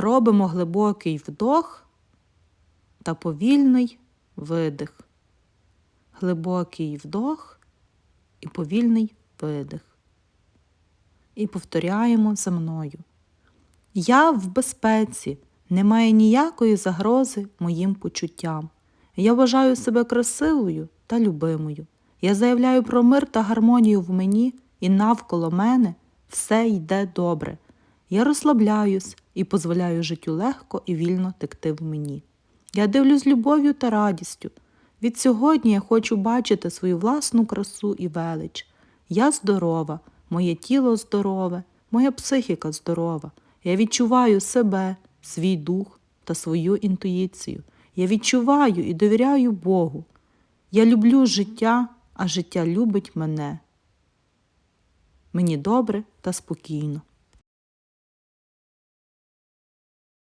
Робимо глибокий вдох та повільний видих. Глибокий вдох і повільний видих. І повторяємо за мною. Я в безпеці, немає ніякої загрози моїм почуттям. Я вважаю себе красивою та любимою. Я заявляю про мир та гармонію в мені, і навколо мене все йде добре. Я розслабляюсь і дозволяю життю легко і вільно текти в мені. Я дивлюсь любов'ю та радістю. Від сьогодні я хочу бачити свою власну красу і велич. Я здорова, моє тіло здорове, моя психіка здорова. Я відчуваю себе, свій дух та свою інтуїцію. Я відчуваю і довіряю Богу. Я люблю життя, а життя любить мене. Мені добре та спокійно.